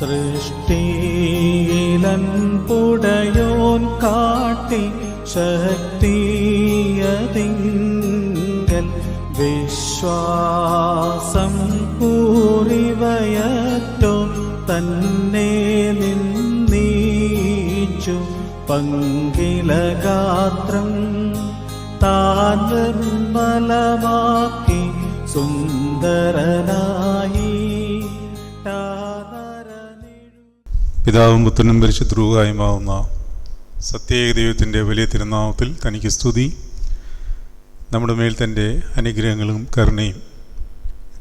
സൃഷ്ടിയിലൻ പുടയോൻ കാട്ടി ശക്തിയതിങ്കൽ വിശ്വാസം പൂറിവയറ്റോ തന്നെ നിന്നീച്ചു. പങ്കിലഗാത്രം താൻ നിർമ്മലമാക്കി സുന്ദരനായി പിതാവും പുത്രനും പരിശുദ്രൂഹായുമാവുന്ന സത്യേക ദൈവത്തിന്റെ വലിയ തിരുനാമത്തിൽ തനിക്ക് സ്തുതി. നമ്മുടെ മേൽ തന്റെ അനുഗ്രഹങ്ങളും കരുണയും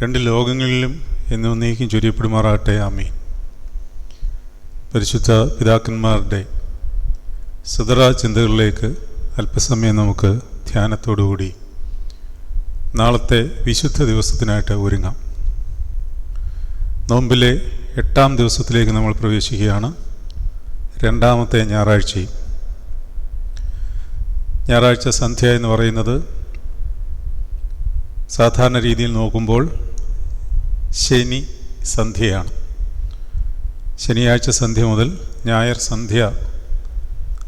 രണ്ട് ലോകങ്ങളിലും എന്നും നീക്കും ചൊരിയപ്പെടുമാറാകട്ടെ. ആമീൻ. പരിശുദ്ധ പിതാക്കന്മാരുടെ സദറ ചിന്തകളിലേക്ക് അല്പസമയം നമുക്ക് ധ്യാനത്തോടുകൂടി നാളത്തെ വിശുദ്ധ ദിവസത്തിനായിട്ട് ഒരുങ്ങാം. നോമ്പിലെ എട്ടാം ദിവസത്തിലേക്ക് നമ്മൾ പ്രവേശിക്കുകയാണ്. രണ്ടാമത്തെ ഞായറാഴ്ചയും ഞായറാഴ്ച സന്ധ്യ എന്ന് പറയുന്നത് സാധാരണ രീതിയിൽ നോക്കുമ്പോൾ ശനി സന്ധ്യയാണ്. ശനിയാഴ്ച സന്ധ്യ മുതൽ ഞായർ സന്ധ്യ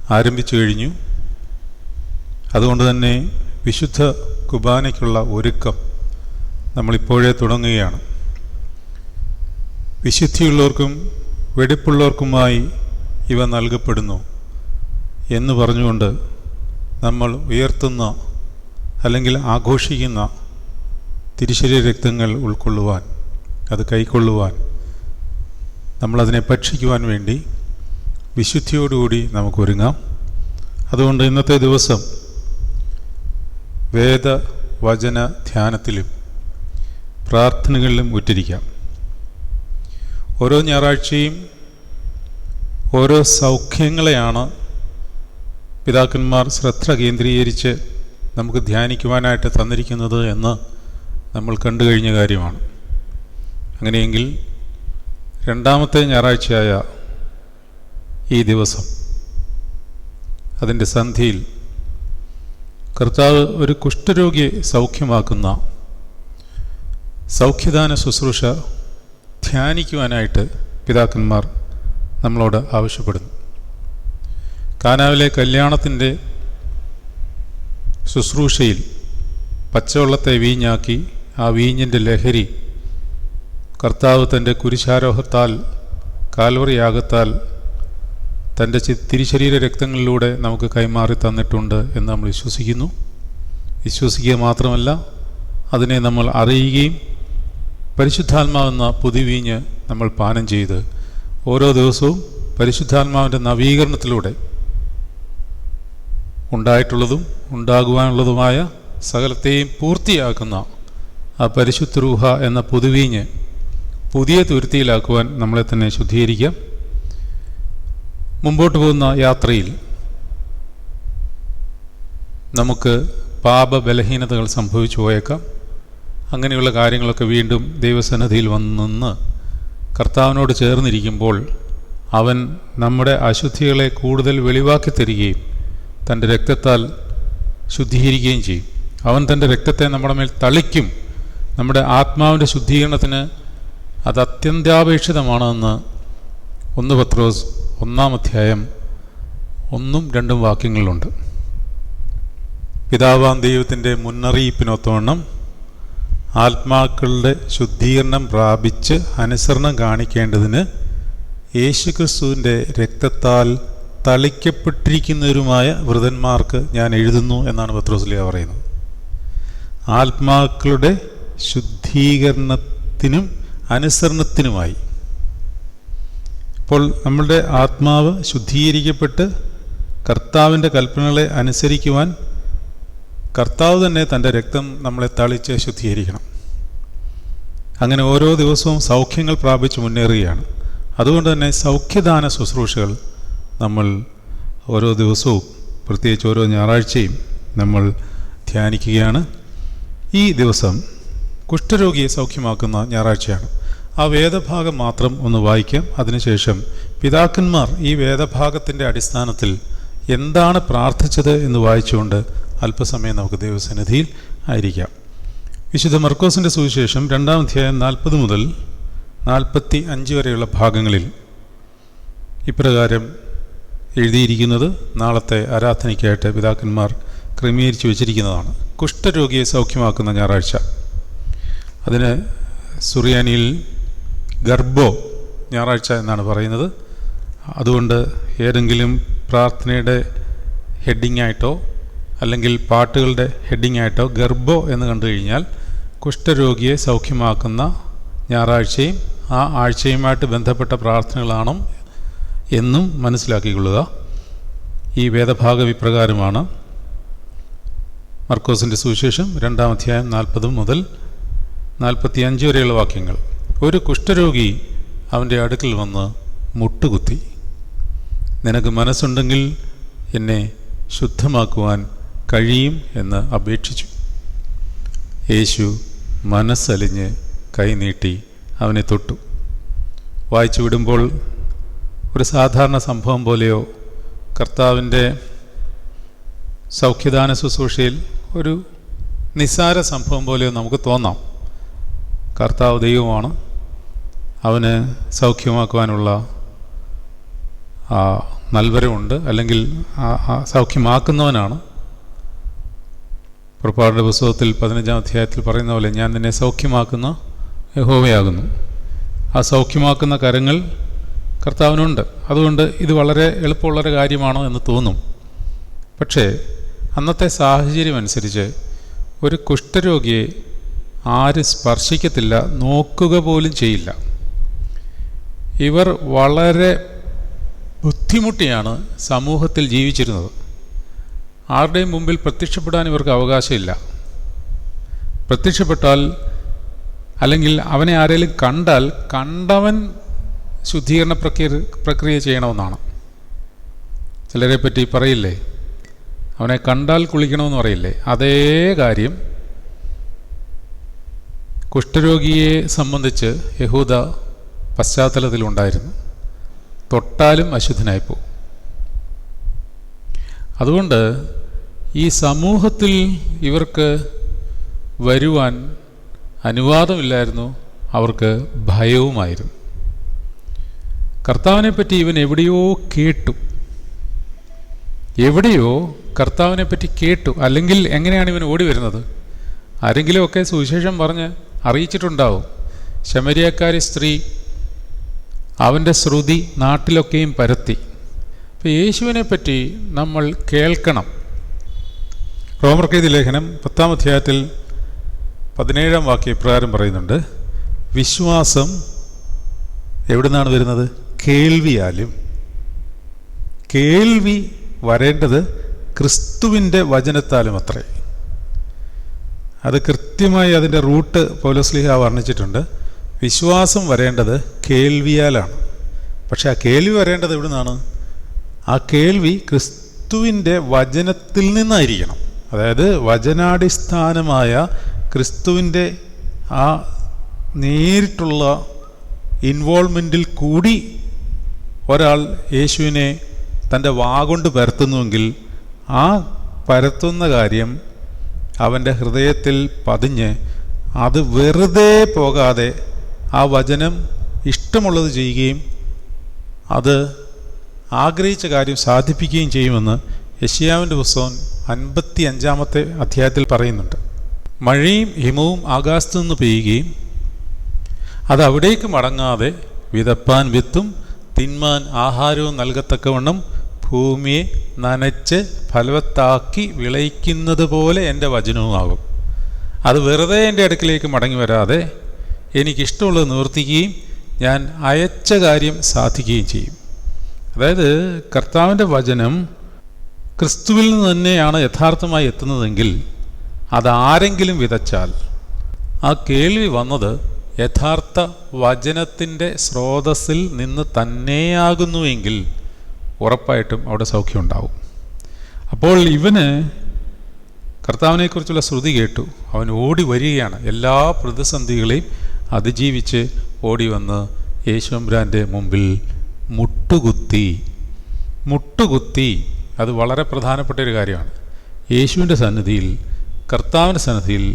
ആരംഭിച്ചു കഴിഞ്ഞു. അതുകൊണ്ട് തന്നെ വിശുദ്ധ കുബാനയ്ക്കുള്ള ഒരുക്കം നമ്മളിപ്പോഴേ തുടങ്ങുകയാണ്. വിശുദ്ധിയുള്ളവർക്കും വെടിപ്പുള്ളവർക്കുമായി ഇവ നൽകപ്പെടുന്നു എന്ന് പറഞ്ഞുകൊണ്ട് നമ്മൾ ഉയർത്തുന്ന അല്ലെങ്കിൽ ആഘോഷിക്കുന്ന തിരിശരീര രക്തങ്ങൾ ഉൾക്കൊള്ളുവാൻ അത് കൈക്കൊള്ളുവാൻ നമ്മളതിനെ ഭക്ഷിക്കുവാൻ വേണ്ടി വിശുദ്ധിയോടുകൂടി നമുക്കൊരുങ്ങാം. അതുകൊണ്ട് ഇന്നത്തെ ദിവസം വേദവചന ധ്യാനത്തിലും പ്രാർത്ഥനകളിലും ഉറ്റിരിക്കാം. ഓരോ ഞായറാഴ്ചയും ഓരോ സൗഖ്യങ്ങളെയാണ് പിതാക്കന്മാർ ശ്രദ്ധ കേന്ദ്രീകരിച്ച് നമുക്ക് ധ്യാനിക്കുവാനായിട്ട് തന്നിരിക്കുന്നത് എന്ന് നമ്മൾ കണ്ടു കഴിഞ്ഞ കാര്യമാണ്. അങ്ങനെയെങ്കിൽ രണ്ടാമത്തെ ഞായറാഴ്ചയായ ഈ ദിവസം അതിന്റെ സന്ധിയിൽ കർത്താവ് ഒരു കുഷ്ഠരോഗിയെ സൗഖ്യമാക്കുന്ന സൗഖ്യദാന ശുശ്രൂഷ ധ്യാനിക്കുവാനായിട്ട് പിതാക്കന്മാർ നമ്മളോട് ആവശ്യപ്പെടുന്നു. കാനാവിലെ കല്യാണത്തിന്റെ ശുശ്രൂഷയിൽ പച്ചവെള്ളത്തെ വീഞ്ഞാക്കി ആ വീഞ്ഞിന്റെ ലഹരി കർത്താവ് തന്റെ കുരിശാരോഹത്താൽ കാൽവറിയാകത്താൽ തന്റെ തിരിശരീര രക്തങ്ങളിലൂടെ നമുക്ക് കൈമാറി തന്നിട്ടുണ്ട് എന്ന് നമ്മൾ വിശ്വസിക്കുന്നു. വിശ്വസിക്കുക മാത്രമല്ല അതിനെ നമ്മൾ അറിയുകയും പരിശുദ്ധാത്മാവെന്ന പുതിവീഞ്ഞ് നമ്മൾ പാനം ചെയ്ത് ഓരോ ദിവസവും പരിശുദ്ധാത്മാവിന്റെ നവീകരണത്തിലൂടെ ഉണ്ടായിട്ടുള്ളതും ഉണ്ടാകുവാനുള്ളതുമായ സകലത്തെയും പൂർത്തിയാക്കുന്ന ആ പരിശുദ്ധ രൂഹ എന്ന പുതുവീഞ്ഞ് പുതിയ തുരുത്തിയിലാക്കുവാൻ നമ്മളെ തന്നെ ശുദ്ധീകരിക്കാം മുമ്പോട്ട് പോകുന്ന യാത്രയിൽ നമുക്ക് പാപബലഹീനതകൾ സംഭവിച്ചു പോയേക്കാം. അങ്ങനെയുള്ള കാര്യങ്ങളൊക്കെ വീണ്ടും ദൈവസന്നിധിയിൽ വന്ന് കർത്താവിനോട് ചേർന്നിരിക്കുമ്പോൾ അവൻ നമ്മുടെ അശുദ്ധികളെ കൂടുതൽ വെളിവാക്കി തരികയും തന്റെ രക്തത്താൽ ശുദ്ധീകരിക്കുകയും ചെയ്യും. അവൻ തന്റെ രക്തത്തെ നമ്മുടെ മേൽ തളിക്കും. നമ്മുടെ ആത്മാവിന്റെ ശുദ്ധീകരണത്തിന് അത് അത്യന്താപേക്ഷിതമാണെന്ന് ഒന്ന് പത്രോസ് ഒന്നാം അധ്യായം ഒന്നും രണ്ടും വാക്യങ്ങളിലുണ്ട്. പിതാവാം ദൈവത്തിന്റെ മുന്നറിയിപ്പിനൊത്തവണ്ണം ആത്മാക്കളുടെ ശുദ്ധീകരണം പ്രാപിച്ച് അനുസരണം കാണിക്കേണ്ടതിന് യേശുക്രിസ്തുവിന്റെ രക്തത്താൽ തളിക്കപ്പെട്ടിരിക്കുന്നവരുമായ വൃതന്മാർക്ക് ഞാൻ എഴുതുന്നു എന്നാണ് പത്രോസ്ലിയ പറയുന്നത്. ആത്മാക്കളുടെ ശുദ്ധീകരണത്തിനും അനുസരണത്തിനുമായി. ഇപ്പോൾ നമ്മളുടെ ആത്മാവ് ശുദ്ധീകരിക്കപ്പെട്ട് കർത്താവിന്റെ കൽപ്പനകളെ അനുസരിക്കുവാൻ കർത്താവ് തന്നെ തന്റെ രക്തം നമ്മളെ തളിച്ച് ശുദ്ധീകരിക്കണം. അങ്ങനെ ഓരോ ദിവസവും സൗഖ്യങ്ങൾ പ്രാപിച്ച് മുന്നേറുകയാണ്. അതുകൊണ്ട് തന്നെ സൗഖ്യദാന ശുശ്രൂഷകൾ നമ്മൾ ഓരോ ദിവസവും പ്രത്യേകിച്ച് ഓരോ ഞായറാഴ്ചയും നമ്മൾ ധ്യാനിക്കുകയാണ്. ഈ ദിവസം കുഷ്ഠരോഗിയെ സൗഖ്യമാക്കുന്ന ഞായറാഴ്ചയാണ്. ആ വേദഭാഗം മാത്രം ഒന്ന് വായിക്കാം. അതിനുശേഷം പിതാക്കന്മാർ ഈ വേദഭാഗത്തിന്റെ അടിസ്ഥാനത്തിൽ എന്താണ് പ്രാർത്ഥിച്ചത് എന്ന് വായിച്ചുകൊണ്ട് അല്പസമയം നമുക്ക് ദൈവസന്നിധിയിൽ ആയിരിക്കാം. വിശുദ്ധ മർക്കോസിന്റെ സുവിശേഷം രണ്ടാം അധ്യായം നാൽപ്പത് മുതൽ നാൽപ്പത്തി അഞ്ച് വരെയുള്ള ഭാഗങ്ങളിൽ ഇപ്രകാരം എഴുതിയിരിക്കുന്നത് നാളത്തെ ആരാധനയ്ക്കായിട്ട് പിതാക്കന്മാർ ക്രമീകരിച്ചു വെച്ചിരിക്കുന്നതാണ്. കുഷ്ഠരോഗിയെ സൗഖ്യമാക്കുന്ന ഞായറാഴ്ച. അതിന് സുറിയാനിയിൽ ഗർഭോ ഞായറാഴ്ച എന്നാണ് പറയുന്നത്. അതുകൊണ്ട് ഏതെങ്കിലും പ്രാർത്ഥനയുടെ ഹെഡിങ് ആയിട്ടോ അല്ലെങ്കിൽ പാട്ടുകളുടെ ഹെഡിങ് ആയിട്ടോ ഗർഭോ എന്ന് കണ്ടു കഴിഞ്ഞാൽ കുഷ്ഠരോഗിയെ സൗഖ്യമാക്കുന്ന ഞായറാഴ്ചയും ആ ആഴ്ചയുമായിട്ട് ബന്ധപ്പെട്ട പ്രാർത്ഥനകളാണ് എന്നും മനസ്സിലാക്കിക്കൊള്ളുക. ഈ വേദഭാഗ വിപ്രകാരമാണ് മർക്കോസിന്റെ സുവിശേഷം രണ്ടാം അധ്യായം നാൽപ്പത് മുതൽ നാൽപ്പത്തിയഞ്ച് വരെയുള്ള വാക്യങ്ങൾ. ഒരു കുഷ്ഠരോഗി അവന്റെ അടുക്കൽ വന്ന് മുട്ടുകുത്തി നിനക്ക് മനസ്സുണ്ടെങ്കിൽ എന്നെ ശുദ്ധമാക്കുവാൻ കഴിയും എന്ന് അപേക്ഷിച്ചു. യേശു മനസ്സലിഞ്ഞ് കൈനീട്ടി അവനെ തൊട്ടു. വായിച്ചു വിടുമ്പോൾ ഒരു സാധാരണ സംഭവം പോലെയോ കർത്താവിന്റെ സൗഖ്യദാന ശുശ്രൂഷയിൽ ഒരു നിസ്സാര സംഭവം പോലെയോ നമുക്ക് തോന്നാം. കർത്താവ് ദൈവമാണ്. അവന് സൗഖ്യമാക്കുവാനുള്ള നൽവരമുണ്ട്. അല്ലെങ്കിൽ സൗഖ്യമാക്കുന്നവനാണ്. പുറപ്പാടിന്റെ പുസ്തകത്തിൽ പതിനഞ്ചാം അധ്യായത്തിൽ പറയുന്ന പോലെ ഞാൻ നിന്നെ സൗഖ്യമാക്കുന്ന യഹോവയാകുന്നു. ആ സൗഖ്യമാക്കുന്ന കരങ്ങൾ കർത്താവിനുണ്ട്. അതുകൊണ്ട് ഇത് വളരെ എളുപ്പമുള്ളൊരു കാര്യമാണോ എന്ന് തോന്നും. പക്ഷേ അന്നത്തെ സാഹചര്യം അനുസരിച്ച് ഒരു കുഷ്ഠരോഗിയെ ആര് സ്പർശിക്കത്തില്ല നോക്കുക പോലും ചെയ്യില്ല. ഇവർ വളരെ ബുദ്ധിമുട്ടിയാണ് സമൂഹത്തിൽ ജീവിച്ചിരുന്നത്. ആരുടെയും മുമ്പിൽ പ്രത്യക്ഷപ്പെടാൻ ഇവർക്ക് അവകാശമില്ല. പ്രത്യക്ഷപ്പെട്ടാൽ അല്ലെങ്കിൽ അവനെ ആരെങ്കിലും കണ്ടാൽ കണ്ടവൻ ശുദ്ധീകരണ പ്രക്രിയ പ്രക്രിയ ചെയ്യണമെന്നാണ്. ചിലരെ പറ്റി പറയില്ലേ? അവനെ കണ്ടാൽ കുളിക്കണമെന്ന് പറയില്ലേ? അതേ കാര്യം കുഷ്ഠരോഗിയെ സംബന്ധിച്ച് യഹൂദ പശ്ചാത്തലത്തിലുണ്ടായിരുന്നു. തൊട്ടാലും അശുദ്ധനായിപ്പോ അതുകൊണ്ട് ഈ സമൂഹത്തിൽ ഇവർക്ക് വരുവാൻ അനുവാദമില്ലായിരുന്നു അവർക്ക് ഭയവുമായിരുന്നു. കർത്താവിനെപ്പറ്റി ഇവൻ എവിടെയോ കേട്ടു. എവിടെയോ കർത്താവിനെപ്പറ്റി കേട്ടു. അല്ലെങ്കിൽ എങ്ങനെയാണ് ഇവൻ ഓടി വരുന്നത്? ആരെങ്കിലുമൊക്കെ സുവിശേഷം പറഞ്ഞ് അറിയിച്ചിട്ടുണ്ടാവും. ശമരിയക്കാരി സ്ത്രീ അവന്റെ ശ്രുതി നാട്ടിലൊക്കെയും പരത്തി. അപ്പോൾ യേശുവിനെപ്പറ്റി നമ്മൾ കേൾക്കണം. റോമർക്കെയ്തി ലേഖനം പത്താം അധ്യായത്തിൽ പതിനേഴാം വാക്യ ഇപ്രകാരം പറയുന്നുണ്ട്. വിശ്വാസം എവിടുന്നാണ് വരുന്നത്? കേൾവിയാലും. കേൾവി വരേണ്ടത് ക്രിസ്തുവിന്റെ വചനത്താലും അത്രേ. അത് കൃത്യമായി അതിന്റെ റൂട്ട് പൗലസ്ലിഹ വർണിച്ചിട്ടുണ്ട്. വിശ്വാസം വരേണ്ടത് കേൾവിയാലാണ്. പക്ഷെ ആ കേൾവി വരേണ്ടത് എവിടുന്നാണ്? ആ കേൾവി ക്രിസ്തുവിന്റെ വചനത്തിൽ നിന്നായിരിക്കണം. അതായത് വചനാടിസ്ഥാനമായ ക്രിസ്തുവിന്റെ ആ നേരിട്ടുള്ള ഇൻവോൾവ്മെന്റിൽ കൂടി ഒരാൾ യേശുവിനെ തന്റെ വാഗൊണ്ട് പരത്തുന്നുവെങ്കിൽ ആ പരത്തുന്ന കാര്യം അവന്റെ ഹൃദയത്തിൽ പതിഞ്ഞ് അത് വെറുതെ പോകാതെ ആ വചനം ഇഷ്ടമുള്ളത് ചെയ്യുകയും അത് ആഗ്രഹിച്ച കാര്യം സാധിപ്പിക്കുകയും ചെയ്യുമെന്ന് യശിയാവിന്റെ പുസ്തകം അൻപത്തി അഞ്ചാമത്തെ അധ്യായത്തിൽ പറയുന്നുണ്ട്. മഴയും ഹിമവും ആകാശത്തു നിന്ന് പെയ്യുകയും അത് അവിടേക്ക് മടങ്ങാതെ വിതപ്പാൻ വിത്തും തിന്മാൻ ആഹാരവും നൽകത്തക്കവണ്ണം ഭൂമിയെ നനച്ച് ഫലവത്താക്കി വിളയിക്കുന്നത് പോലെ എന്റെ വചനവുമാകും അത് വെറുതെ എന്റെ അടുക്കിലേക്ക് മടങ്ങി വരാതെ എനിക്കിഷ്ടമുള്ളത് നിവർത്തിക്കുകയും ഞാൻ അയച്ച കാര്യം സാധിക്കുകയും ചെയ്യും. അതായത് കർത്താവിന്റെ വചനം ക്രിസ്തുവിൽ നിന്ന് തന്നെയാണ് യഥാർത്ഥമായി എത്തുന്നതെങ്കിൽ അതാരെങ്കിലും വിതച്ചാൽ ആ കേൾവി വന്നത് യഥാർത്ഥ വചനത്തിന്റെ സ്രോതസ്സിൽ നിന്ന് തന്നെയാകുന്നുവെങ്കിൽ ഉറപ്പായിട്ടും അവിടെ സൗഖ്യമുണ്ടാവും അപ്പോൾ ഇവന് കർത്താവിനെക്കുറിച്ചുള്ള ശ്രുതി കേട്ടു. അവൻ ഓടി വരികയാണ്. എല്ലാ പ്രതിസന്ധികളെയും അതിജീവിച്ച് ഓടി വന്ന് യേശുമ്പരാന്റെ മുമ്പിൽ മുട്ടുകുത്തി മുട്ടുകുത്തി അത് വളരെ പ്രധാനപ്പെട്ട ഒരു കാര്യമാണ്. യേശുവിന്റെ സന്നിധിയിൽ കർത്താവിന്റെ സന്നിധിയിൽ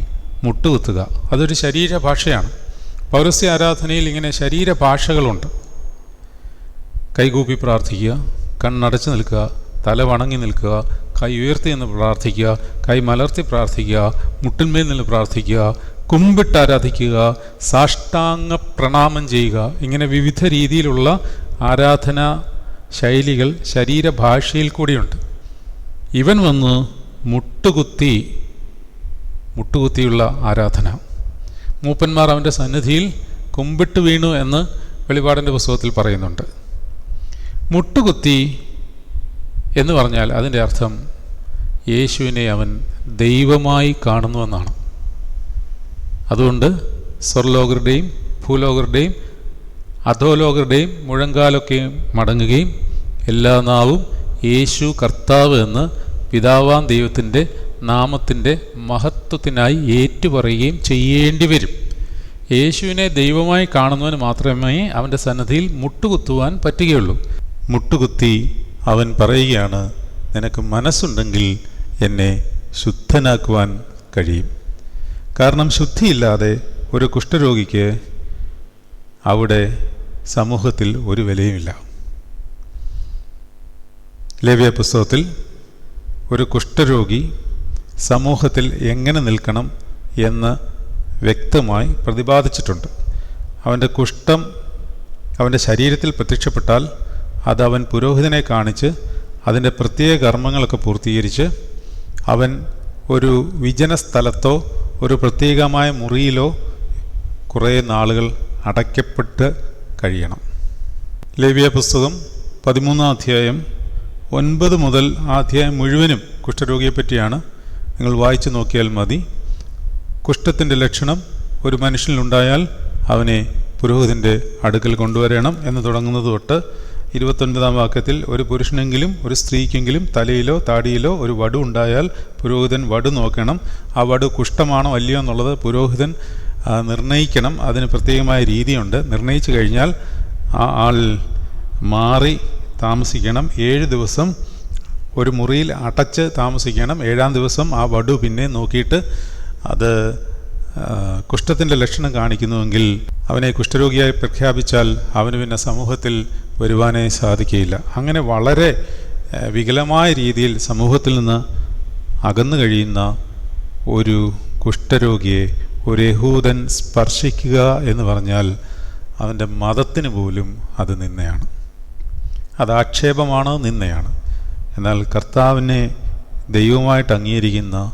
മുട്ടുകുത്തുക അതൊരു ശരീരഭാഷയാണ് പൗരസ്യ ആരാധനയിൽ ഇങ്ങനെ ശരീരഭാഷകളുണ്ട് കൈകൂപ്പി പ്രാർത്ഥിക്കുക കണ്ണടച്ച് നിൽക്കുക തല വണങ്ങി നിൽക്കുക കൈ ഉയർത്തി നിന്ന് പ്രാർത്ഥിക്കുക കൈ മലർത്തി പ്രാർത്ഥിക്കുക മുട്ടിന്മേൽ നിന്ന് പ്രാർത്ഥിക്കുക കുമ്പിട്ട് ആരാധിക്കുക സാഷ്ടാംഗ പ്രണാമം ചെയ്യുക ഇങ്ങനെ വിവിധ രീതിയിലുള്ള ആരാധനാ ശൈലികൾ ശരീരഭാഷയിൽ കൂടിയുണ്ട്. ഇവൻ വന്ന് മുട്ടുകുത്തി മുട്ടുകുത്തിയുള്ള ആരാധന. മൂപ്പന്മാർ അവന്റെ സന്നിധിയിൽ കുമ്പിട്ട് വീണു എന്ന് വെളിപാടിന്റെ പുസ്തകത്തിൽ പറയുന്നുണ്ട്. മുട്ടുകുത്തി എന്ന് പറഞ്ഞാൽ അതിന്റെ അർത്ഥം യേശുവിനെ അവൻ ദൈവമായി കാണുന്നുവെന്നാണ് അതുകൊണ്ട് സ്വർലോകരുടെയും ഭൂലോകരുടെയും അധോലോകരുടെയും മുഴങ്കാലൊക്കെയും മടങ്ങുകയും എല്ലാ നാവും യേശു കർത്താവ് എന്ന് പിതാവാം ദൈവത്തിന്റെ നാമത്തിന്റെ മഹത്വത്തിനായി ഏറ്റുപറയുകയും ചെയ്യേണ്ടി വരും. യേശുവിനെ ദൈവമായി കാണുന്നവന് മാത്രമേ അവന്റെ സന്നദ്ധിയിൽ മുട്ടുകുത്തുവാൻ പറ്റുകയുള്ളൂ. മുട്ടുകുത്തി അവൻ പറയുകയാണ് നിനക്ക് മനസ്സുണ്ടെങ്കിൽ എന്നെ ശുദ്ധനാക്കുവാൻ കഴിയും. കാരണം ശുദ്ധിയില്ലാതെ ഒരു കുഷ്ഠരോഗിക്ക് അവിടെ സമൂഹത്തിൽ ഒരു വിലയുമില്ല. ലേവ്യ പുസ്തകത്തിൽ ഒരു കുഷ്ഠരോഗി സമൂഹത്തിൽ എങ്ങനെ നിൽക്കണം എന്ന് വ്യക്തമായി പ്രതിപാദിച്ചിട്ടുണ്ട്. അവന്റെ കുഷ്ഠം അവന്റെ ശരീരത്തിൽ പ്രത്യക്ഷപ്പെട്ടാൽ അത് അവൻ പുരോഹിതനെ കാണിച്ച് അതിന്റെ പ്രത്യേക കർമ്മങ്ങളൊക്കെ പൂർത്തീകരിച്ച് അവൻ ഒരു വിജന സ്ഥലത്തോ ഒരു പ്രത്യേകമായ മുറിയിലോ കുറേ നാളുകൾ അടയ്ക്കപ്പെട്ട് കഴിയണം. ലേവ്യ പുസ്തകം പതിമൂന്നാം അധ്യായം ഒൻപത് മുതൽ ആ അധ്യായം മുഴുവനും കുഷ്ഠരോഗിയെ പറ്റിയാണ് നിങ്ങൾ വായിച്ചു നോക്കിയാൽ മതി. കുഷ്ഠത്തിന്റെ ലക്ഷണം ഒരു മനുഷ്യനിലുണ്ടായാൽ അവനെ പുരോഹിതന്റെ അടുക്കൽ കൊണ്ടുവരണം എന്ന് തുടങ്ങുന്നത് തൊട്ട് ഇരുപത്തൊൻപതാം വാക്യത്തിൽ ഒരു പുരുഷനെങ്കിലും ഒരു സ്ത്രീക്കെങ്കിലും തലയിലോ താടിയിലോ ഒരു വടു ഉണ്ടായാൽ പുരോഹിതൻ വടു നോക്കണം. ആ വടു കുഷ്ഠമാണോ അല്ലയോ എന്നുള്ളത് പുരോഹിതൻ നിർണയിക്കണം. അതിന് പ്രത്യേകമായ രീതിയുണ്ട്. നിർണയിച്ചു കഴിഞ്ഞാൽ ആ ആൾ മാറി താമസിക്കണം. ഏഴ് ദിവസം ഒരു മുറിയിൽ അടച്ച് താമസിക്കണം. ഏഴാം ദിവസം ആ വടു പിന്നെ നോക്കിയിട്ട് അത് കുഷ്ഠത്തിന്റെ ലക്ഷണം കാണിക്കുന്നുവെങ്കിൽ അവനെ കുഷ്ഠരോഗിയായി പ്രഖ്യാപിച്ചാൽ അവന് പിന്നെ സമൂഹത്തിൽ വരുവാനേ സാധിക്കുകയില്ല അങ്ങനെ വളരെ വികലമായ രീതിയിൽ സമൂഹത്തിൽ നിന്ന് അകന്നു കഴിയുന്ന ഒരു കുഷ്ഠരോഗിയെ ഒരു യഹൂദൻ സ്പർശിക്കുക എന്ന് പറഞ്ഞാൽ അവന്റെ മതത്തിന് പോലും അത് നിന്നയാണ് അത് ആക്ഷേപമാണ്? നിന്നയാണ് എന്നാൽ കർത്താവിനെ ദൈവമായിട്ട് അംഗീകരിക്കുന്ന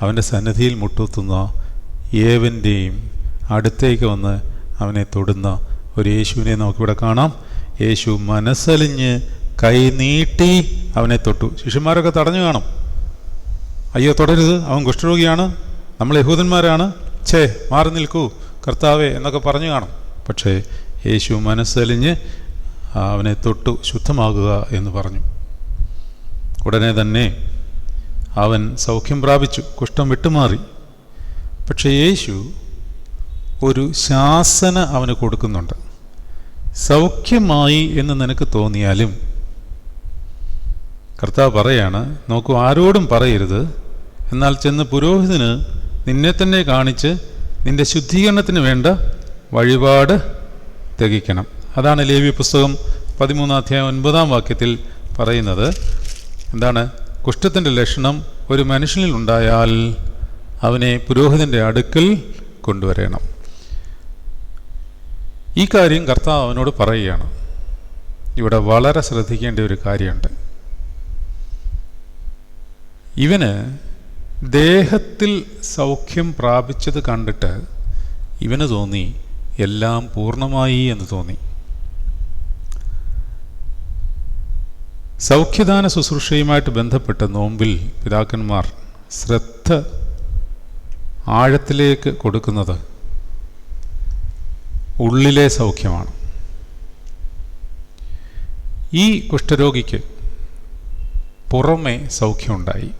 അവന്റെ സന്നിധിയിൽ മുട്ടുത്തുന്ന ഏവന്റെയും അടുത്തേക്ക് വന്ന് അവനെ തൊടുന്ന ഒരു യേശുവിനെ നമുക്കിവിടെ കാണാം. യേശു മനസ്സലിഞ്ഞ് കൈ നീട്ടി അവനെ തൊട്ടു. ശിഷ്യന്മാരൊക്കെ തടഞ്ഞു കാണും. അയ്യോ തുടരുത്. അവൻ കുഷ്ഠരോഗിയാണ്. നമ്മൾ യഹൂദന്മാരാണ്. ഛേ മാറി നിൽക്കൂ. കർത്താവേ എന്നൊക്കെ പറഞ്ഞു കാണും. പക്ഷേ യേശു മനസ്സലിഞ്ഞ് അവനെ തൊട്ടു ശുദ്ധമാകുക എന്ന് പറഞ്ഞു. ഉടനെ തന്നെ അവൻ സൗഖ്യം പ്രാപിച്ചു കുഷ്ഠം വിട്ടുമാറി. പക്ഷേ യേശു ഒരു ശാസന അവന് കൊടുക്കുന്നുണ്ട്. സൗഖ്യമായി എന്ന് നിനക്ക് തോന്നിയാലും കർത്താവ് പറയാണ് നോക്കൂ ആരോടും പറയരുത്. എന്നാൽ ചെന്ന് പുരോഹിതന് നിന്നെ തന്നെ കാണിച്ച് നിന്റെ ശുദ്ധീകരണത്തിന് വേണ്ട വഴിപാട് തികയ്ക്കണം അതാണ് ലേവി പുസ്തകം പതിമൂന്നാം അധ്യായം ഒൻപതാം വാക്യത്തിൽ പറയുന്നത്. എന്താണ്? കുഷ്ഠത്തിന്റെ ലക്ഷണം ഒരു മനുഷ്യനിൽ ഉണ്ടായാൽ അവനെ പുരോഹിതന്റെ അടുക്കൽ കൊണ്ടുവരണം. ഈ കാര്യം കർത്താവ് അവനോട് പറയുകയാണ്. ഇവിടെ വളരെ ശ്രദ്ധിക്കേണ്ട ഒരു കാര്യമുണ്ട്. ഇവന് ദേഹത്തിൽ സൗഖ്യം പ്രാപിച്ചത് കണ്ടിട്ട് ഇവന് തോന്നി എല്ലാം പൂർണമായി എന്ന് തോന്നി. സൗഖ്യദാന ശുശ്രൂഷയുമായിട്ട് ബന്ധപ്പെട്ട് നോമ്പിൽ പിതാക്കന്മാർ ശ്രദ്ധ ആഴത്തിലേക്ക് കൊടുക്കുന്നത് ഉള്ളിലെ സൗഖ്യമാണ്. ഈ കുഷ്ഠരോഗിക്ക് പുറമെ സൗഖ്യമുണ്ടായി.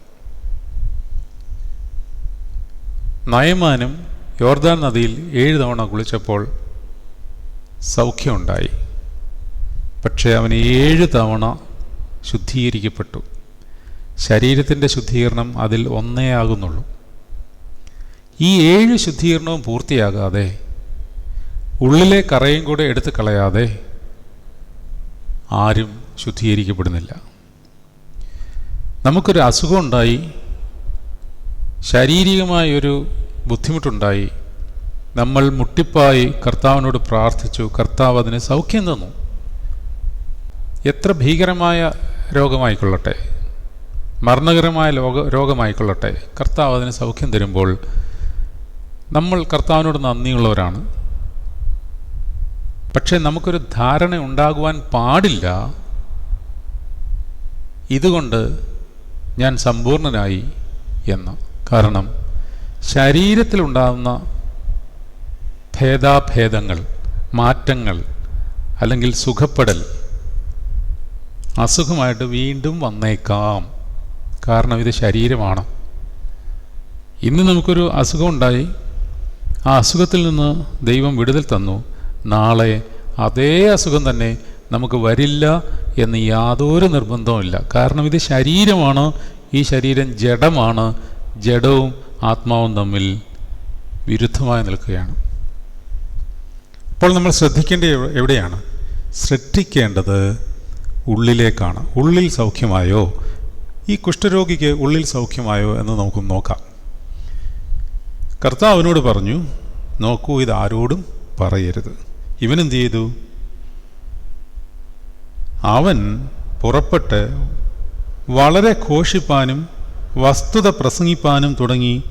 നയമാനും യോർദാൻ നദിയിൽ ഏഴ് തവണ കുളിച്ചപ്പോൾ സൗഖ്യമുണ്ടായി. പക്ഷേ അവൻ ഏഴ് തവണ ശുദ്ധീകരിക്കപ്പെട്ടു. ശരീരത്തിന്റെ ശുദ്ധീകരണം അതിൽ ഒന്നേ ആകുന്നുള്ളൂ. ഈ ഏഴ് ശുദ്ധീകരണവും പൂർത്തിയാകാതെ ഉള്ളിലെ കറയും കൂടെ എടുത്തു കളയാതെ ആരും ശുദ്ധീകരിക്കപ്പെടുന്നില്ല. നമുക്കൊരു അസുഖമുണ്ടായി ശാരീരികമായൊരു ബുദ്ധിമുട്ടുണ്ടായി. നമ്മൾ മുട്ടിപ്പായി കർത്താവിനോട് പ്രാർത്ഥിച്ചു. കർത്താവ് അതിന് സൗഖ്യം തന്നു. എത്ര ഭീകരമായ രോഗമായിക്കൊള്ളട്ടെ. മരണകരമായ ലോക രോഗമായിക്കൊള്ളട്ടെ. കർത്താവ് അതിന് സൗഖ്യം തരുമ്പോൾ നമ്മൾ കർത്താവിനോട് നന്ദിയുള്ളവരാണ്. പക്ഷേ നമുക്കൊരു ധാരണ ഉണ്ടാകുവാൻ പാടില്ല. ഇതുകൊണ്ട് ഞാൻ സമ്പൂർണനായി എന്ന്. കാരണം ശരീരത്തിലുണ്ടാകുന്ന ഭേദാഭേദങ്ങൾ മാറ്റങ്ങൾ അല്ലെങ്കിൽ സുഖപ്പെടൽ അസുഖമായിട്ട് വീണ്ടും വന്നേക്കാം. കാരണം ഇത് ശരീരമാണ്. ഇന്ന് നമുക്കൊരു അസുഖം ഉണ്ടായി ആ അസുഖത്തിൽ നിന്ന് ദൈവം വിടുതൽ തന്നു. നാളെ അതേ അസുഖം തന്നെ നമുക്ക് വരില്ല എന്ന് യാതൊരു നിർബന്ധവുമില്ല. കാരണം ഇത് ശരീരമാണ്. ഈ ശരീരം ജഡമാണ്. ജഡവും ആത്മാവും തമ്മിൽ വിരുദ്ധമായി നിൽക്കുകയാണ്. അപ്പോൾ നമ്മൾ ശ്രദ്ധിക്കേണ്ട എവിടെയാണ്? ശ്രദ്ധിക്കേണ്ടത് ഉള്ളിലേക്കാണ്. ഉള്ളിൽ സൗഖ്യമായോ? ഈ കുഷ്ഠരോഗിക്ക് ഉള്ളിൽ സൗഖ്യമായോ എന്ന് നമുക്ക് നോക്കാം. കർത്താവിനോട് പറഞ്ഞു നോക്കൂ ഇത് ആരോടും പറയരുത്. ഇവനെന്ത് ചെയ്തു? അവൻ പുറപ്പെട്ട് വളരെ ഘോഷിപ്പാനും വസ്തുത പ്രസംഗിപ്പാനും തുടങ്ങി.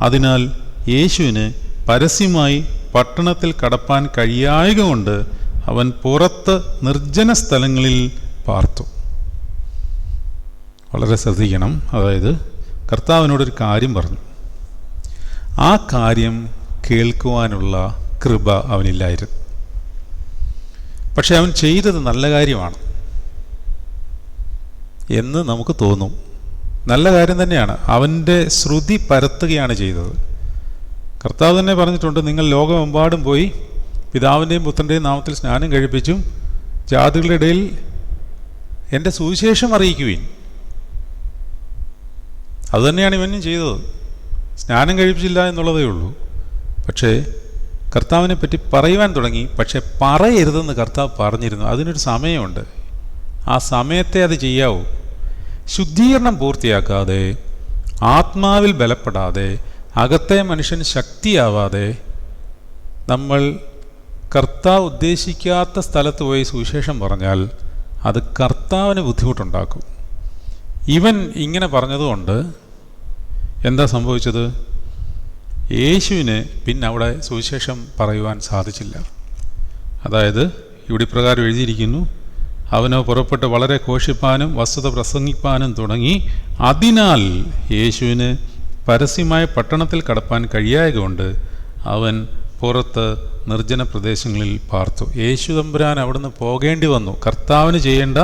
അതിനാൽ യേശുവിന് പരസ്യമായി പട്ടണത്തിൽ കടപ്പാൻ കഴിയായക കൊണ്ട് അവൻ പുറത്ത് നിർജന സ്ഥലങ്ങളിൽ പാർത്തു. വളരെ ശ്രദ്ധിക്കണം. അതായത് കർത്താവിനോടൊരു കാര്യം പറഞ്ഞു. ആ കാര്യം കേൾക്കുവാനുള്ള കൃപ അവനില്ലായിരുന്നു. പക്ഷെ അവൻ ചെയ്തത് നല്ല കാര്യമാണ്. എന്ന് നമുക്ക് തോന്നും. നല്ല കാര്യം തന്നെയാണ്. അവന്റെ ശ്രുതി പരത്തുകയാണ് ചെയ്തത്. കർത്താവ് തന്നെ പറഞ്ഞിട്ടുണ്ട് നിങ്ങൾ ലോകമെമ്പാടും പോയി പിതാവിന്റെയും പുത്രന്റെയും നാമത്തിൽ സ്നാനം കഴിപ്പിച്ചും ജാതികളുടെ ഇടയിൽ എന്റെ സുവിശേഷം അറിയിക്കുവിൻ. അതുതന്നെയാണ് ഇവനും ചെയ്തത്. സ്നാനം കഴിപ്പിച്ചില്ല എന്നുള്ളതേ ഉള്ളൂ. പക്ഷേ കർത്താവിനെ പറ്റി പറയുവാൻ തുടങ്ങി. പക്ഷേ പറയരുതെന്ന് കർത്താവ് പറഞ്ഞിരുന്നു. അതിനൊരു സമയമുണ്ട്. ആ സമയത്തെ അത് ചെയ്യാവൂ. ശുദ്ധീകരണം പൂർത്തിയാക്കാതെ ആത്മാവിൽ ബലപ്പെടാതെ അകത്തെ മനുഷ്യൻ ശക്തിയാവാതെ നമ്മൾ കർത്താവ് ഉദ്ദേശിക്കാത്ത സ്ഥലത്ത് പോയി സുവിശേഷം പറഞ്ഞാൽ അത് കർത്താവിന് ബുദ്ധിമുട്ടുണ്ടാക്കും. ഇവൻ ഇങ്ങനെ പറഞ്ഞതുകൊണ്ട് എന്താ സംഭവിച്ചത്? യേശുവിന് പിന്നെ അവിടെ സുവിശേഷം പറയുവാൻ സാധിച്ചില്ല. അതായത് ഇവിടെ ഇപ്രകാരം എഴുതിയിരിക്കുന്നു അവനോ പുറപ്പെട്ട് വളരെ ഘോഷിപ്പാനും വസ്തുത പ്രസംഗിപ്പാനും തുടങ്ങി. അതിനാൽ യേശുവിന് പരസ്യമായ പട്ടണത്തിൽ കടപ്പാൻ കഴിയായതുകൊണ്ട് അവൻ പുറത്ത് നിർജന പ്രദേശങ്ങളിൽ പാർത്തു. യേശു തമ്പുരാൻ അവിടുന്ന് പോകേണ്ടി വന്നു. കർത്താവിന് ചെയ്യേണ്ട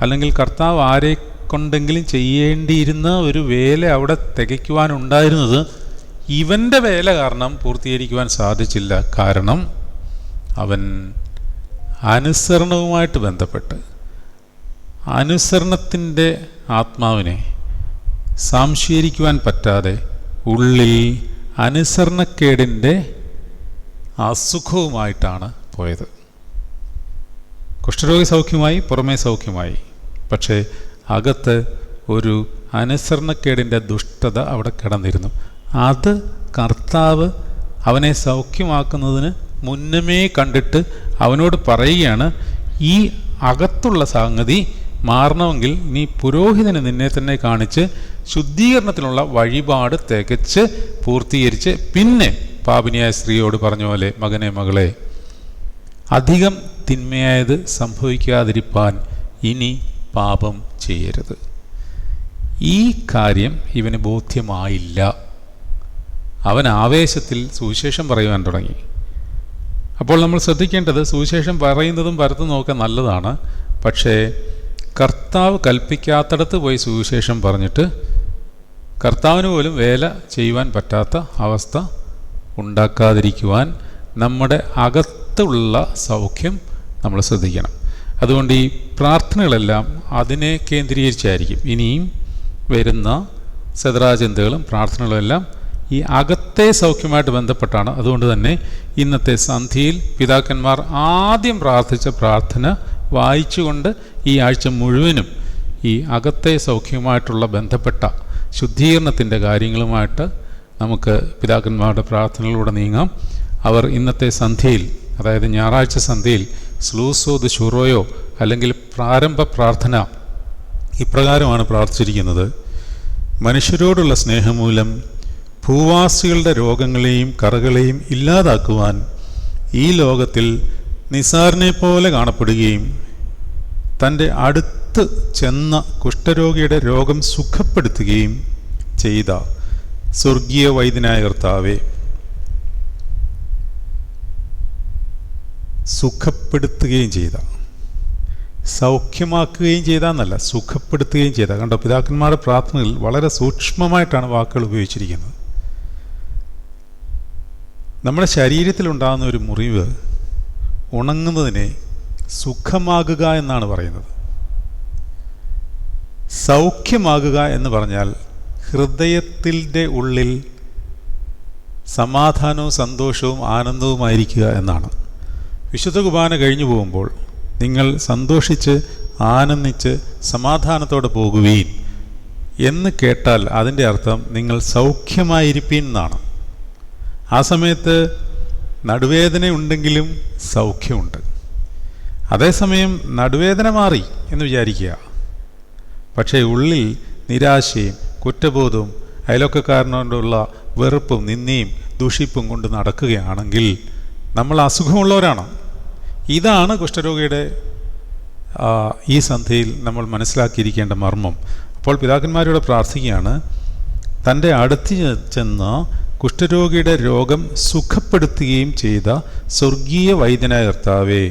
അല്ലെങ്കിൽ കർത്താവ് ആരെ കൊണ്ടെങ്കിലും ചെയ്യേണ്ടിയിരുന്ന ഒരു വേല അവിടെ തികയ്ക്കുവാനുണ്ടായിരുന്നത് ഇവന്റെ വേല കാരണം പൂർത്തീകരിക്കുവാൻ സാധിച്ചില്ല. കാരണം അവൻ അനുസരണവുമായിട്ട് ബന്ധപ്പെട്ട് അനുസരണത്തിന്റെ ആത്മാവിനെ സംശീകരിക്കുവാൻ പറ്റാതെ ഉള്ളിൽ അനുസരണക്കേടിന്റെ അസുഖവുമായിട്ടാണ് പോയത്. കുഷ്ഠരോഗി സൗഖ്യമായി പുറമേ സൗഖ്യമായി. പക്ഷേ അകത്ത് ഒരു അനുസരണക്കേടിന്റെ ദുഷ്ടത അവിടെ കിടന്നിരുന്നു. അത് കർത്താവ് അവനെ സൗഖ്യമാക്കുന്നതിന് മുന്നമേ കണ്ടിട്ട് അവനോട് പറയുകയാണ് ഈ അകത്തുള്ള സംഗതി മാറണമെങ്കിൽ നീ പുരോഹിതന് നിന്നെ തന്നെ കാണിച്ച് ശുദ്ധീകരണത്തിനുള്ള വഴിപാട് തികച്ച് പൂർത്തീകരിച്ച് പിന്നെ പാപിനിയായ സ്ത്രീയോട് പറഞ്ഞ പോലെ മകനെ മകളെ അധികം തിന്മയായത് സംഭവിക്കാതിരിപ്പാൻ ഇനി പാപം ചെയ്യരുത്. ഈ കാര്യം ഇവന് ബോധ്യമായില്ല. അവൻ ആവേശത്തിൽ സുവിശേഷം പറയുവാൻ തുടങ്ങി. അപ്പോൾ നമ്മൾ ശ്രദ്ധിക്കേണ്ടത് സുവിശേഷം പറയുന്നതും പരത്തുന്നതും ഒക്കെ നല്ലതാണ്. പക്ഷേ കർത്താവ് കൽപ്പിക്കാത്തടത്ത് പോയി സുവിശേഷം പറഞ്ഞിട്ട് കർത്താവിന് പോലും വേല ചെയ്യുവാൻ പറ്റാത്ത അവസ്ഥ ഉണ്ടാക്കാതിരിക്കുവാൻ നമ്മുടെ അകത്തുള്ള സൗഖ്യം നമ്മൾ ശ്രദ്ധിക്കണം. അതുകൊണ്ട് ഈ പ്രാർത്ഥനകളെല്ലാം അതിനെ കേന്ദ്രീകരിച്ചായിരിക്കും. ഇനിയും വരുന്ന സദരാചിന്തകളും പ്രാർത്ഥനകളെല്ലാം ഈ അകത്തെ സൗഖ്യമായിട്ട് ബന്ധപ്പെട്ടാണ്. അതുകൊണ്ട് തന്നെ ഇന്നത്തെ സന്ധിയിൽ പിതാക്കന്മാർ ആദ്യം പ്രാർത്ഥിച്ച പ്രാർത്ഥന വായിച്ചുകൊണ്ട് ഈ ആഴ്ച മുഴുവനും ഈ അകത്തെ സൗഖ്യവുമായിട്ടുള്ള ബന്ധപ്പെട്ട ശുദ്ധീകരണത്തിന്റെ കാര്യങ്ങളുമായിട്ട് നമുക്ക് പിതാക്കന്മാരുടെ പ്രാർത്ഥനകളിലൂടെ നീങ്ങാം. അവർ ഇന്നത്തെ സന്ധ്യയിൽ അതായത് ഞായറാഴ്ച സന്ധ്യയിൽ സ്ലൂസോ ദ ഷുറോയോ അല്ലെങ്കിൽ പ്രാരംഭ പ്രാർത്ഥന ഇപ്രകാരമാണ് പ്രാർത്ഥിച്ചിരിക്കുന്നത്. മനുഷ്യരോടുള്ള സ്നേഹമൂലം ഭൂവാസികളുടെ രോഗങ്ങളെയും കറകളെയും ഇല്ലാതാക്കുവാൻ ഈ ലോകത്തിൽ നിസാറിനെ പോലെ കാണപ്പെടുകയും തന്റെ അടുത്ത് ചെന്ന കുഷ്ഠരോഗിയുടെ രോഗം സുഖപ്പെടുത്തുകയും ചെയ്ത സ്വർഗീയ വൈദ്യനായ കർത്താവെ സുഖപ്പെടുത്തുകയും ചെയ്ത സൗഖ്യമാക്കുകയും ചെയ്താന്നല്ല സുഖപ്പെടുത്തുകയും ചെയ്ത. കണ്ടോ പിതാക്കന്മാരുടെ പ്രാർത്ഥനയിൽ വളരെ സൂക്ഷ്മമായിട്ടാണ് വാക്കുകൾ ഉപയോഗിച്ചിരിക്കുന്നത്. നമ്മുടെ ശരീരത്തിലുണ്ടാകുന്ന ഒരു മുറിവ് ഉണങ്ങുന്നതിനെ സുഖമാകുക എന്നാണ് പറയുന്നത്. സൗഖ്യമാകുക എന്ന് പറഞ്ഞാൽ ഹൃദയത്തിന്റെ ഉള്ളിൽ സമാധാനവും സന്തോഷവും ആനന്ദവുമായിരിക്കുക എന്നാണ്. വിശുദ്ധ കുർബാന കഴിഞ്ഞു പോകുമ്പോൾ നിങ്ങൾ സന്തോഷിച്ച് ആനന്ദിച്ച് സമാധാനത്തോടെ പോകുവീൻ എന്ന് കേട്ടാൽ അതിന്റെ അർത്ഥം നിങ്ങൾ സൗഖ്യമായിരിക്കും എന്നാണ്. ആ സമയത്ത് നടുവേദന ഉണ്ടെങ്കിലും സൗഖ്യമുണ്ട്. അതേസമയം നടുവേദന മാറി എന്ന് വിചാരിക്കുക. പക്ഷേ ഉള്ളിൽ നിരാശയും കുറ്റബോധവും അയലൊക്കക്കാരനോടുള്ള വെറുപ്പും നിന്ദിയും ദൂഷിപ്പും കൊണ്ട് നടക്കുകയാണെങ്കിൽ നമ്മൾ അസുഖമുള്ളവരാണ്. ഇതാണ് കുഷ്ഠരോഗിയുടെ ഈ സന്ധ്യയിൽ നമ്മൾ മനസ്സിലാക്കിയിരിക്കേണ്ട മർമ്മം. അപ്പോൾ പിതാക്കന്മാരോട് പ്രാർത്ഥിക്കുകയാണ് തന്റെ അടുത്ത് ചെന്ന് കുഷ്ഠരോഗിയുടെ രോഗം സുഖപ്പെടുത്തുകയും ചെയ്ത സ്വർഗീയ വൈദ്യനായ കർത്താവേ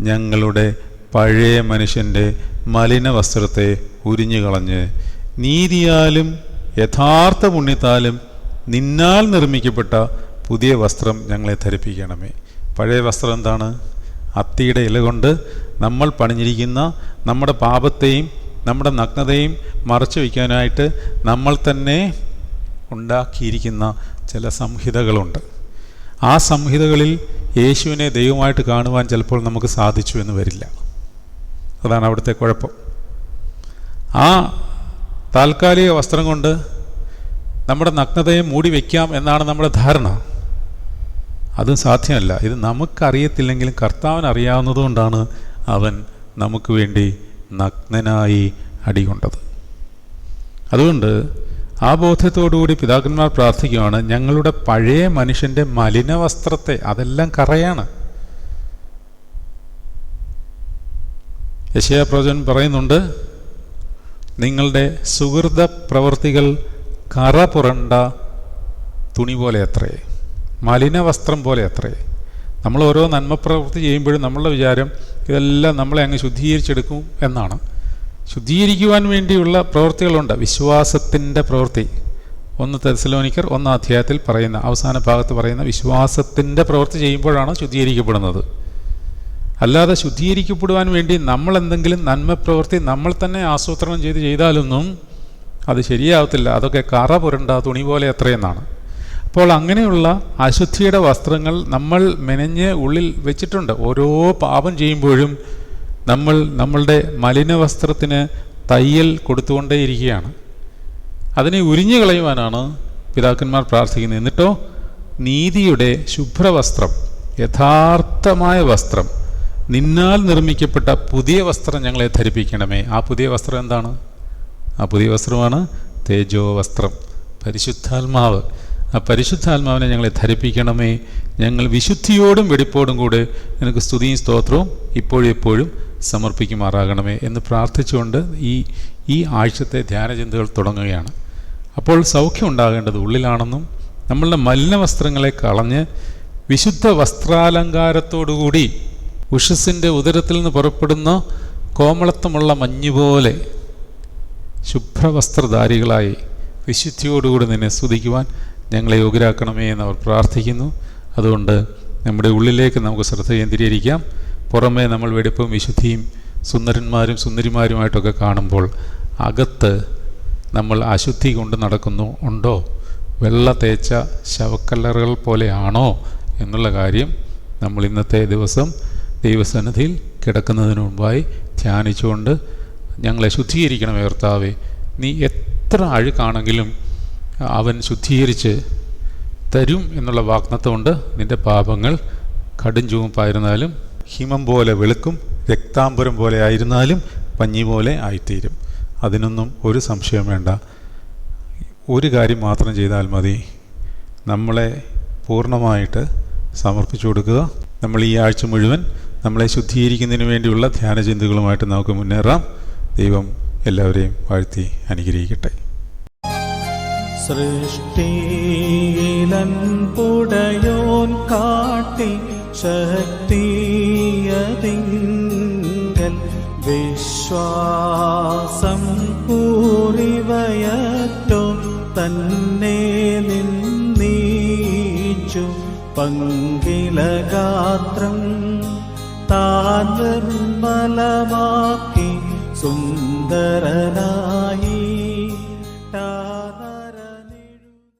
ഞങ്ങളുടെ പഴയ മനുഷ്യന്റെ മലിന വസ്ത്രത്തെ ഉരിഞ്ഞു കളഞ്ഞ് നീതിയാലും യഥാർത്ഥ പുണ്യത്താലും നിന്നാൽ നിർമ്മിക്കപ്പെട്ട പുതിയ വസ്ത്രം ഞങ്ങളെ ധരിപ്പിക്കണമേ. പഴയ വസ്ത്രം എന്താണ്? അത്തിയുടെ ഇല കൊണ്ട് നമ്മൾ പണിഞ്ഞിരിക്കുന്ന നമ്മുടെ പാപത്തെയും നമ്മുടെ നഗ്നതയും മറച്ചു വയ്ക്കാനായിട്ട് നമ്മൾ തന്നെ ഉണ്ടാക്കിയിരിക്കുന്ന ചില സംഹിതകളുണ്ട്. ആ സംഹിതകളിൽ യേശുവിനെ ദൈവമായിട്ട് കാണുവാൻ ചിലപ്പോൾ നമുക്ക് സാധിച്ചു എന്ന് വരില്ല. അതാണ് അവിടുത്തെ കുഴപ്പം. ആ താൽക്കാലിക വസ്ത്രം കൊണ്ട് നമ്മുടെ നഗ്നതയെ മൂടി വയ്ക്കാം എന്നാണ് നമ്മുടെ ധാരണ. അതും സാധ്യമല്ല. ഇത് നമുക്കറിയത്തില്ലെങ്കിലും കർത്താവിന് അറിയാവുന്നതുകൊണ്ടാണ് അവൻ നമുക്ക് വേണ്ടി നഗ്നനായി അടികൊണ്ടത്. അതുകൊണ്ട് ആ ബോധ്യത്തോടുകൂടി പിതാക്കന്മാർ പ്രാർത്ഥിക്കുകയാണ് ഞങ്ങളുടെ പഴയ മനുഷ്യന്റെ മലിന വസ്ത്രത്തെ അതെല്ലാം കറയാണ്. യശയ പ്രവചൻ പറയുന്നുണ്ട് നിങ്ങളുടെ സുഹൃത പ്രവൃത്തികൾ കറ പുരണ്ട തുണി പോലെ അത്രേ മലിന വസ്ത്രം പോലെ അത്രേ നമ്മൾ ഓരോ നന്മ പ്രവൃത്തി ചെയ്യുമ്പോഴും നമ്മളുടെ വിചാരം ഇതെല്ലാം നമ്മളെ അങ്ങ് ശുദ്ധീകരിച്ചെടുക്കും എന്നാണ്. ശുദ്ധീകരിക്കുവാൻ വേണ്ടിയുള്ള പ്രവൃത്തികളുണ്ട്. വിശ്വാസത്തിന്റെ പ്രവൃത്തി. ഒന്ന് തെസലോനിക്കർ ഒന്നാം അധ്യായത്തിൽ പറയുന്ന അവസാന ഭാഗത്ത് പറയുന്ന വിശ്വാസത്തിന്റെ പ്രവൃത്തി ചെയ്യുമ്പോഴാണ് ശുദ്ധീകരിക്കപ്പെടുന്നത്. അല്ലാതെ ശുദ്ധീകരിക്കപ്പെടുവാൻ വേണ്ടി നമ്മൾ എന്തെങ്കിലും നന്മ പ്രവൃത്തി നമ്മൾ തന്നെ ആസൂത്രണം ചെയ്ത് ചെയ്താലൊന്നും അത് ശരിയാവത്തില്ല. അതൊക്കെ കറ പുരണ്ട തുണി പോലെ എത്രയെന്നാണ് അപ്പോൾ അങ്ങനെയുള്ള അശുദ്ധിയുടെ വസ്ത്രങ്ങൾ നമ്മൾ മെനഞ്ഞ് ഉള്ളിൽ വെച്ചിട്ടുണ്ട്. ഓരോ പാപം ചെയ്യുമ്പോഴും നമ്മൾ നമ്മളുടെ മലിന വസ്ത്രത്തിന് തയ്യൽ കൊടുത്തുകൊണ്ടേയിരിക്കുകയാണ്. അതിനെ ഉരിഞ്ഞു കളയുവാനാണ് പിതാക്കന്മാർ പ്രാർത്ഥിക്കുന്നത്. എന്നിട്ടോ നീതിയുടെ ശുഭ്രവസ്ത്രം യഥാർത്ഥമായ വസ്ത്രം നിന്നാൽ നിർമ്മിക്കപ്പെട്ട പുതിയ വസ്ത്രം ഞങ്ങളെ ധരിപ്പിക്കണമേ. ആ പുതിയ വസ്ത്രം എന്താണ്? ആ പുതിയ വസ്ത്രമാണ് തേജോ വസ്ത്രം പരിശുദ്ധാത്മാവ്. ആ പരിശുദ്ധാത്മാവിനെ ഞങ്ങളെ ധരിപ്പിക്കണമേ ഞങ്ങൾ വിശുദ്ധിയോടും വെടിപ്പോടും കൂടെ നിനക്ക് സ്തുതിയും സ്തോത്രവും ഇപ്പോഴും എപ്പോഴും സമർപ്പിക്കുമാറാകണമേ എന്ന് പ്രാർത്ഥിച്ചുകൊണ്ട് ഈ ഈ ആഴ്ചത്തെ ധ്യാനചിന്തകൾ തുടങ്ങുകയാണ്. അപ്പോൾ സൗഖ്യം ഉണ്ടാകേണ്ടത് ഉള്ളിലാണെന്നും നമ്മളുടെ മലിന വസ്ത്രങ്ങളെ കളഞ്ഞ് വിശുദ്ധ വസ്ത്രാലങ്കാരത്തോടുകൂടി ഉഷസിന്റെ ഉദരത്തിൽ നിന്ന് പുറപ്പെടുന്ന കോമളത്വമുള്ള മഞ്ഞുപോലെ ശുഭ്രവസ്ത്രധാരികളായി വിശുദ്ധിയോടുകൂടി നിന്നെ സ്തുതിക്കുവാൻ ഞങ്ങളെ യോഗ്യരാക്കണമേ എന്ന് അവർ പ്രാർത്ഥിക്കുന്നു. അതുകൊണ്ട് നമ്മുടെ ഉള്ളിലേക്ക് നമുക്ക് ശ്രദ്ധ കേന്ദ്രീകരിക്കാം. പുറമേ നമ്മൾ വെടിപ്പും വിശുദ്ധിയും സുന്ദരന്മാരും സുന്ദരിമാരുമായിട്ടൊക്കെ കാണുമ്പോൾ അകത്ത് നമ്മൾ അശുദ്ധി കൊണ്ട് നടക്കുന്നു. ഉണ്ടോ? വെള്ള തേച്ച ശവക്കല്ലറുകൾ പോലെയാണോ എന്നുള്ള കാര്യം നമ്മൾ ഇന്നത്തെ ദിവസം ദൈവസന്നിധിയിൽ കിടക്കുന്നതിന് മുമ്പായി ധ്യാനിച്ചുകൊണ്ട് ഞങ്ങളെ ശുദ്ധീകരിക്കണം കർത്താവേ. നീ എത്ര അഴുക്കാണെങ്കിലും അവൻ ശുദ്ധീകരിച്ച് തരും എന്നുള്ള വാഗ്നത്വമുണ്ട് നിന്റെ പാപങ്ങൾ കടും ചുവപ്പായിരുന്നാലും ഹിമം പോലെ വെളുക്കും രക്താംബുരം പോലെ ആയിരുന്നാലും പഞ്ഞി പോലെ ആയിത്തീരും. അതിനൊന്നും ഒരു സംശയം വേണ്ട. ഒരു കാര്യം മാത്രം ചെയ്താൽ മതി. നമ്മളെ പൂർണമായിട്ട് സമർപ്പിച്ചു കൊടുക്കുക. നമ്മൾ ഈ ആഴ്ച മുഴുവൻ നമ്മളെ ശുദ്ധീകരിക്കുന്നതിന് വേണ്ടിയുള്ള ധ്യാനചിന്തകളുമായിട്ട് നമുക്ക് മുന്നേറാം. ദൈവം എല്ലാവരെയും വാഴ്ത്തി അനുഗ്രഹിക്കട്ടെ. സൃഷ്ടിയിലൻ പുടയോൻ കാട്ടി ശക്തിയതിങ്കൽ വിശ്വാസം പൂറിവയറ്റോ തന്നെ നിന്നീച്ചു. പങ്കിലഗാത്രം താൻ നിർമ്മലമാക്കി സുന്ദരനാ